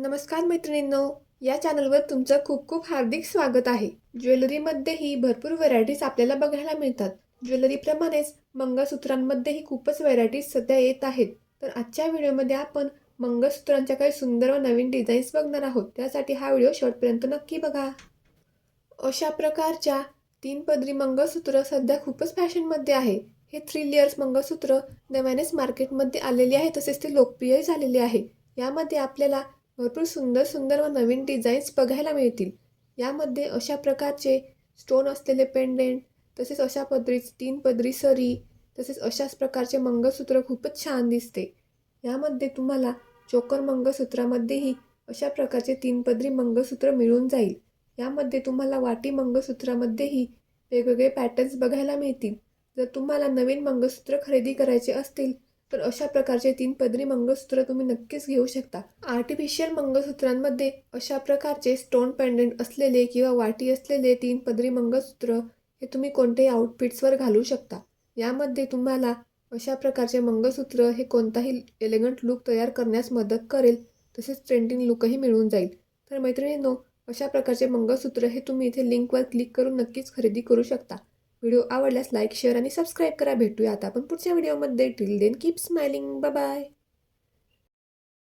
नमस्कार मैत्रिणींनो या चॅनलवर तुमचं खूप खूप हार्दिक स्वागत आहे. ज्वेलरीमध्येही भरपूर व्हरायटीज आपल्याला बघायला मिळतात. ज्वेलरीप्रमाणेच मंगळसूत्रांमध्येही खूपच व्हरायटीज सध्या येत आहेत. तर आजच्या व्हिडिओमध्ये आपण मंगळसूत्रांच्या काही सुंदर व नवीन डिझाईन्स बघणार आहोत. त्यासाठी हा व्हिडिओ शेवटपर्यंत नक्की बघा. अशा प्रकारच्या तीन पदरी मंगळसूत्र सध्या खूपच फॅशनमध्ये आहे. हे थ्री लेयर्स मंगळसूत्र नव्यानेच मार्केटमध्ये आलेले आहे तसेच ते लोकप्रिय झालेले आहे. यामध्ये आपल्याला भरपूर सुंदर सुंदर व नवीन डिझाईन्स बघायला मिळतील. यामध्ये अशा प्रकारचे स्टोन असलेले पेंडेंट तसेच अशा पदरीच तीन पदरी सरी तसेच अशाच प्रकारचे मंगळसूत्र खूपच छान दिसते. यामध्ये तुम्हाला चोकर मंगळसूत्रामध्येही अशा प्रकारचे तीन पदरी मंगळसूत्र मिळून जाईल. यामध्ये तुम्हाला वाटी मंगळसूत्रामध्येही वेगवेगळे पॅटर्न्स बघायला मिळतील. जर तुम्हाला नवीन मंगळसूत्र खरेदी करायचे असतील तर अशा प्रकारचे तीन पदरी मंगळसूत्र तुम्ही नक्कीच घेऊ शकता. आर्टिफिशियल मंगळसूत्रांमध्ये अशा प्रकारचे स्टोन पेंडंट असलेले किंवा वाटी असलेले तीन पदरी मंगळसूत्र हे तुम्ही कोणत्याही आउटफिट्सवर घालू शकता. यामध्ये तुम्हाला अशा प्रकारचे मंगळसूत्र हे कोणताही एलिगंट लुक तयार करण्यास मदत करेल तसेच ट्रेंडिंग लुकही मिळून जाईल. तर मैत्रिणींनो अशा प्रकारचे मंगळसूत्र हे तुम्ही इथे लिंकवर क्लिक करून नक्कीच खरेदी करू शकता. व्हिडिओ आवडल्यास लाईक शेअर आणि सबस्क्राईब करा. भेटूया आता आपण पुढच्या व्हिडिओमध्ये. Till then keep smiling bye